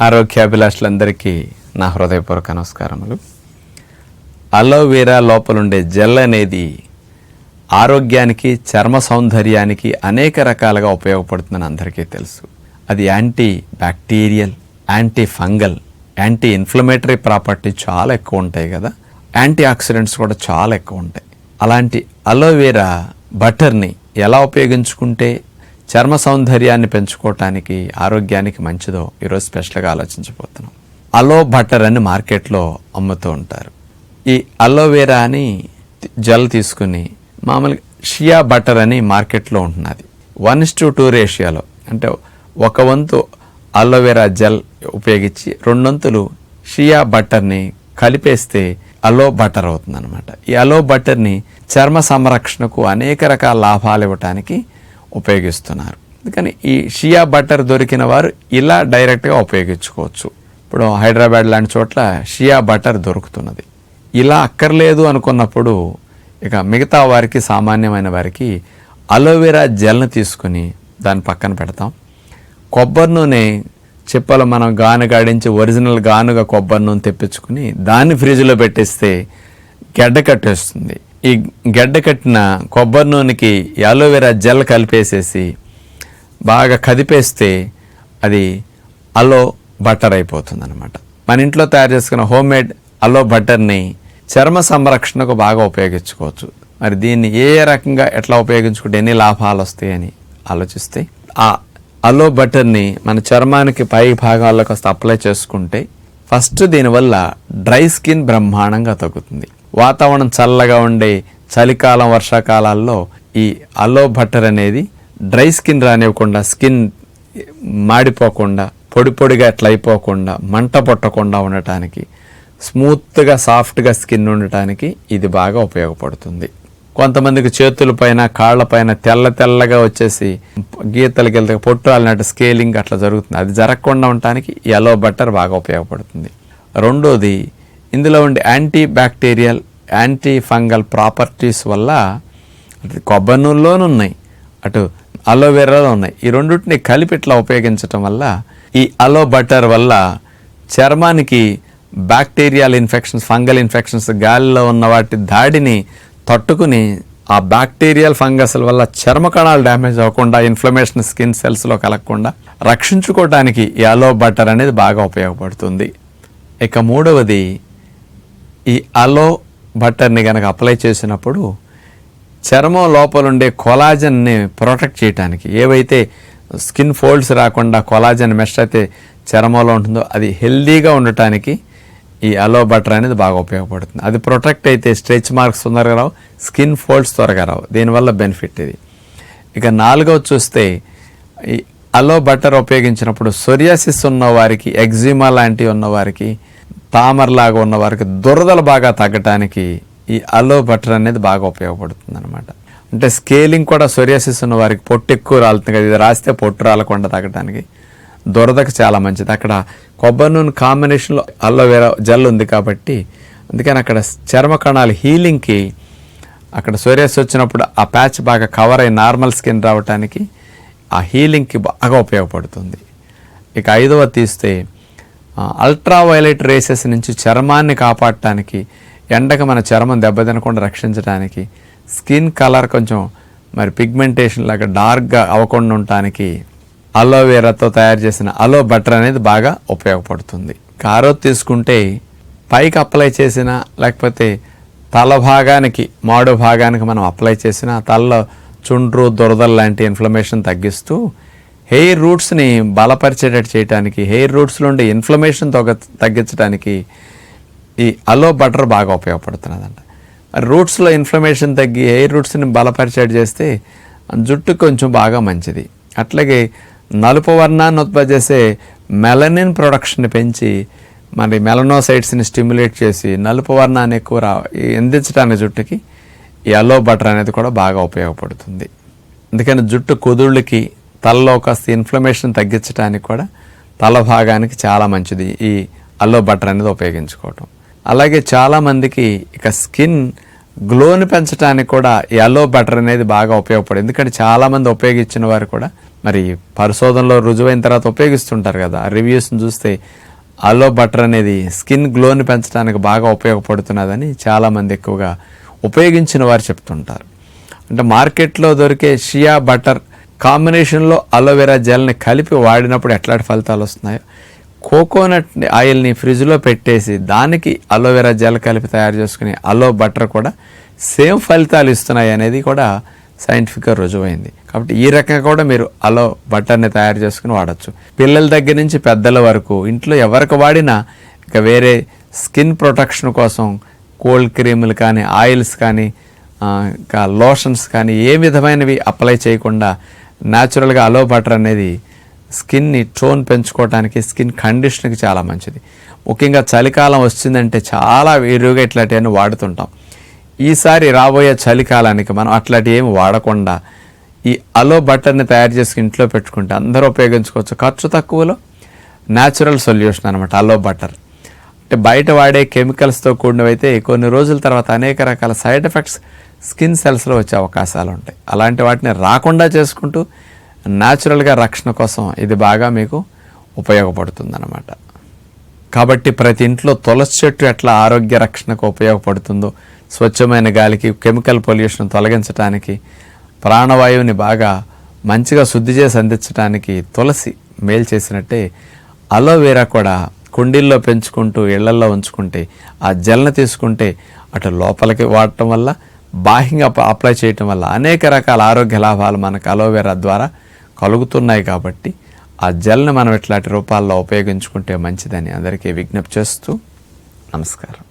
ఆరోగ్యాభిలాషులందరికీ నా హృదయపూర్వక నమస్కారములు. అలోవేరా లోపలుండే జెల్ అనేది ఆరోగ్యానికి చర్మ సౌందర్యానికి అనేక రకాలుగా ఉపయోగపడుతుందని అందరికీ తెలుసు. అది anti bacterial anti fungal anti inflammatory property చాలా ఎక్కువ ఉంటాయి కదా. యాంటీ ఆక్సిడెంట్స్ కూడా చాలా ఎక్కువ ఉంటాయి. అలాంటి అలోవెరా బటర్ని ఎలా ఉపయోగించుకుంటే చర్మ సౌందర్యాన్ని పెంచుకోవటానికి ఆరోగ్యానికి మంచిదో ఈరోజు స్పెషల్గా ఆలోచించబోతున్నాం. అలో బటర్ అని మార్కెట్లో అమ్ముతూ ఉంటారు. ఈ అలోవెరా అని జెల్ తీసుకుని మామూలుగా షియా బటర్ అని మార్కెట్లో ఉంటున్నది. వన్ ఇస్ టు టూ రేషియోలో అంటే ఒక వంతు అలోవెరా జెల్ ఉపయోగించి రెండొంతులు షియా బటర్ని కలిపేస్తే అలో బటర్ అవుతుందన్నమాట. ఈ అలో బటర్ని చర్మ సంరక్షణకు అనేక రకాల లాభాలు ఇవ్వటానికి ఉపయోగిస్తున్నారు. అందుకని ఈ షియా బటర్ దొరికిన వారు ఇలా డైరెక్ట్గా ఉపయోగించుకోవచ్చు. ఇప్పుడు హైదరాబాద్ లాంటి చోట్ల షియా బటర్ దొరుకుతున్నది. ఇలా అక్కర్లేదు అనుకున్నప్పుడు ఇక మిగతా వారికి సామాన్యమైన వారికి అలోవెరా జెల్ని తీసుకుని దాని పక్కన పెడతాం. కొబ్బరి నూనె చెప్పలు మనం గాను గాడించి ఒరిజినల్ గానుగా కొబ్బరి నూనె తెప్పించుకుని దాన్ని ఫ్రిడ్జ్లో పెట్టేస్తే గడ్డ కట్టేస్తుంది. ఈ గడ్డ కట్టిన కొబ్బరి నూనెకి అలోవెరా జెల్ కలిపేసేసి బాగా కదిపేస్తే అది అలో బటర్ అయిపోతుంది అనమాట మన ఇంట్లో తయారు చేసుకున్న హోమ్ మేడ్ అలో బటర్ని చర్మ సంరక్షణకు బాగా ఉపయోగించుకోవచ్చు. మరి దీన్ని ఏ రకంగా ఎట్లా ఉపయోగించుకుంటే ఎన్ని లాభాలు వస్తాయి అని ఆలోచిస్తే ఆ అలో బటర్ని మన చర్మానికి పై భాగాల్లో కాస్త అప్లై చేసుకుంటే ఫస్ట్ దీనివల్ల డ్రై స్కిన్ బ్రహ్మాండంగా తగ్గుతుంది. వాతావరణం చల్లగా ఉండే చలికాలం వర్షాకాలాల్లో ఈ అలో బట్టర్ అనేది డ్రై స్కిన్ రానివ్వకుండా స్కిన్ మాడిపోకుండా పొడి పొడిగా అట్లా అయిపోకుండా మంట పొట్టకుండా ఉండటానికి స్మూత్గా సాఫ్ట్గా స్కిన్ ఉండటానికి ఇది బాగా ఉపయోగపడుతుంది. కొంతమందికి చేతులపైన కాళ్ళపైన తెల్ల తెల్లగా వచ్చేసి గీతలు గీత పొట్టు అన్నట్టు స్కేలింగ్ అట్లా జరుగుతుంది. అది జరగకుండా ఉండటానికి ఎల్లో బట్టర్ బాగా ఉపయోగపడుతుంది. రెండోది ఇందులో ఉండే anti bacterial anti fungal properties వల్ల కొబ్బరి నూనెలోనూ ఉన్నాయి అటు అలోవెరాలో ఉన్నాయి. ఈ రెండింటిని కలిపి ఇట్లా ఉపయోగించటం వల్ల ఈ అలో బటర్ వల్ల చర్మానికి బ్యాక్టీరియల్ ఇన్ఫెక్షన్స్ ఫంగల్ ఇన్ఫెక్షన్స్ గాలిలో ఉన్న వాటి దాడిని తట్టుకుని ఆ బ్యాక్టీరియల్ ఫంగస్ల వల్ల చర్మ కణాలు డ్యామేజ్ అవ్వకుండా ఇన్ఫ్లమేషన్ స్కిన్ సెల్స్లో కలగకుండా రక్షించుకోవడానికి ఈ అలో బటర్ అనేది బాగా ఉపయోగపడుతుంది. ఇక మూడవది ఈ అలో బట్టర్ని కనుక అప్లై చేసినప్పుడు చర్మం లోపల ఉండే కొలాజన్ని ప్రొటెక్ట్ చేయడానికి ఏవైతే స్కిన్ ఫోల్డ్స్ రాకుండా కొలాజన్ మెష్ అయితే చర్మంలో ఉంటుందో అది హెల్దీగా ఉండటానికి ఈ అలో బటర్ అనేది బాగా ఉపయోగపడుతుంది. అది ప్రొటెక్ట్ అయితే స్ట్రెచ్ మార్క్స్ తొందరగా రావు స్కిన్ ఫోల్డ్స్ త్వరగా రావు. దీనివల్ల బెనిఫిట్ ఇది. ఇక నాలుగవది చూస్తే ఈ అలో బటర్ ఉపయోగించినప్పుడు సొరియాసిస్ ఉన్న వారికి ఎగ్జిమా లాంటివి ఉన్నవారికి తామరలాగా ఉన్న వారికి దురదలు బాగా తగ్గటానికి ఈ అలో బటర్ అనేది బాగా ఉపయోగపడుతుంది అనమాట అంటే స్కేలింగ్ కూడా సొరియాసిస్ ఉన్న వారికి పొట్టు ఎక్కువ రాలుతుంది కదా ఇది రాస్తే పొట్టు రాలకుండా తగ్గటానికి దురదకు చాలా మంచిది. అక్కడ కొబ్బరి నూనె కాంబినేషన్లో అలోవెరా జెల్ ఉంది కాబట్టి అందుకని అక్కడ చర్మ కణాలు హీలింగ్కి అక్కడ సోరియాస్ వచ్చినప్పుడు ఆ ప్యాచ్ బాగా కవర్ అయి నార్మల్ స్కిన్ రావడానికి ఆ హీలింగ్కి బాగా ఉపయోగపడుతుంది. ఇక ఐదవ తీస్తే అల్ట్రా వైలెట్ రేసెస్ నుంచి చర్మాన్ని కాపాడటానికి ఎండకు మన చర్మం దెబ్బతినకుండా రక్షించడానికి స్కిన్ కలర్ కొంచెం మరి పిగ్మెంటేషన్ లాగా డార్క్గా అవ్వకుండా ఉండటానికి అలోవెరాతో తయారు చేసిన అలో బటర్ అనేది బాగా ఉపయోగపడుతుంది. కారో తీసుకుంటే పైకి అప్లై చేసిన లేకపోతే తల భాగానికి మాడు భాగానికి మనం అప్లై చేసిన తలలో చుండ్రు దురదలు లాంటి ఇన్ఫ్లమేషన్ తగ్గిస్తూ హెయిర్ రూట్స్ని బలపరిచేటట్టు చేయడానికి హెయిర్ రూట్స్లో ఉండే ఇన్ఫ్లమేషన్ తగ్గ తగ్గించడానికి ఈ అలో బటర్ బాగా ఉపయోగపడుతున్నదంట. రూట్స్లో ఇన్ఫ్లమేషన్ తగ్గి హెయిర్ రూట్స్ని బలపరిచేట్ చేస్తే జుట్టు కొంచెం బాగా మంచిది. అట్లాగే నలుపు వర్ణాన్ని ఉత్పత్తి చేసే మెలనిన్ ప్రొడక్షన్ని పెంచి మరి మెలనోసైట్స్ని స్టిమ్యులేట్ చేసి నలుపు వర్ణాన్ని ఎక్కువ రా అందించడానికి జుట్టుకి ఈ అలో బటర్ అనేది కూడా బాగా ఉపయోగపడుతుంది. అందుకని జుట్టు కుదుళ్ళకి తలలో కాస్త ఇన్ఫ్లమేషన్ తగ్గించడానికి కూడా తల భాగానికి చాలా మంచిది ఈ అల్లో బటర్ అనేది ఉపయోగించుకోవటం. అలాగే చాలామందికి ఇక స్కిన్ గ్లోని పెంచడానికి కూడా ఎల్లో బటర్ అనేది బాగా ఉపయోగపడింది. ఎందుకంటే చాలామంది ఉపయోగించిన వారు కూడా మరి పరిశోధనలో రుజువైన తర్వాత ఉపయోగిస్తుంటారు కదా. రివ్యూస్ని చూస్తే అలో బటర్ అనేది స్కిన్ గ్లోని పెంచడానికి బాగా ఉపయోగపడుతున్నదని చాలామంది ఎక్కువగా ఉపయోగించిన వారు చెప్తుంటారు. అంటే మార్కెట్లో దొరికే షియా బటర్ కాంబినేషన్లో అలోవెరా జెల్ని కలిపి వాడినప్పుడు ఎట్లాంటి ఫలితాలు వస్తున్నాయో? కోకోనట్ ఆయిల్ని ఫ్రిడ్జ్లో పెట్టేసి దానికి అలోవెరా జెల్ కలిపి తయారు చేసుకునే అలో బటర్ కూడా సేమ్ ఫలితాలు ఇస్తున్నాయి అనేది కూడా సైంటిఫిక్గా రుజువైంది. కాబట్టి ఈ రకంగా కూడా మీరు అలో బటర్ని తయారు చేసుకుని వాడచ్చు. పిల్లల దగ్గర నుంచి పెద్దల వరకు ఇంట్లో ఎవరికి వాడినా ఇక వేరే స్కిన్ ప్రొటెక్షన్ కోసం కోల్డ్ క్రీములు కానీ ఆయిల్స్ కానీ ఇంకా లోషన్స్ కానీ ఏ విధమైనవి అప్లై చేయకుండా న్యాచురల్గా అలో బటర్ అనేది స్కిన్ని టోన్ పెంచుకోవడానికి స్కిన్ కండిషన్కి చాలా మంచిది. ముఖ్యంగా చలికాలం వచ్చిందంటే చాలా వేరుగా ఇట్లాంటివన్నీ వాడుతుంటాం. ఈసారి రాబోయే చలికాలానికి మనం అట్లాంటి ఏమి వాడకుండా ఈ అలో బటర్ని తయారు చేసి ఇంట్లో పెట్టుకుంటే అందరూ ఉపయోగించుకోవచ్చు. ఖర్చు తక్కువలో న్యాచురల్ సొల్యూషన్ అనమాట అలో బటర్ అంటే బయట వాడే కెమికల్స్తో కూడినవైతే కొన్ని రోజుల తర్వాత అనేక రకాల సైడ్ ఎఫెక్ట్స్ స్కిన్ సెల్స్లో వచ్చే అవకాశాలు ఉంటాయి. అలాంటి వాటిని రాకుండా చేసుకుంటూ న్యాచురల్గా రక్షణ కోసం ఇది బాగా మీకు ఉపయోగపడుతుందన్నమాట. కాబట్టి ప్రతి ఇంట్లో తులసి చెట్టు ఎట్లా ఆరోగ్య రక్షణకు ఉపయోగపడుతుందో స్వచ్ఛమైన గాలికి కెమికల్ పొల్యూషన్ తొలగించడానికి ప్రాణవాయువుని బాగా మంచిగా శుద్ధి చేసి అందించడానికి తులసి మేలు చేసినట్టే అలోవెరా కూడా కుండీల్లో పెంచుకుంటూ ఇళ్ళల్లో ఉంచుకుంటే ఆ జెల్ని తీసుకుంటే అటు లోపలికి వాడటం వల్ల బాహ్యంగా అప్లై చేయటం వల్ల అనేక రకాల ఆరోగ్య లాభాలు మనకు అలోవెరా ద్వారా కలుగుతున్నాయి కాబట్టి ఆ జెల్ని మనం ఇట్లాంటి రూపాల్లో ఉపయోగించుకుంటే మంచిదని అందరికీ విజ్ఞప్తి చేస్తూ నమస్కారం.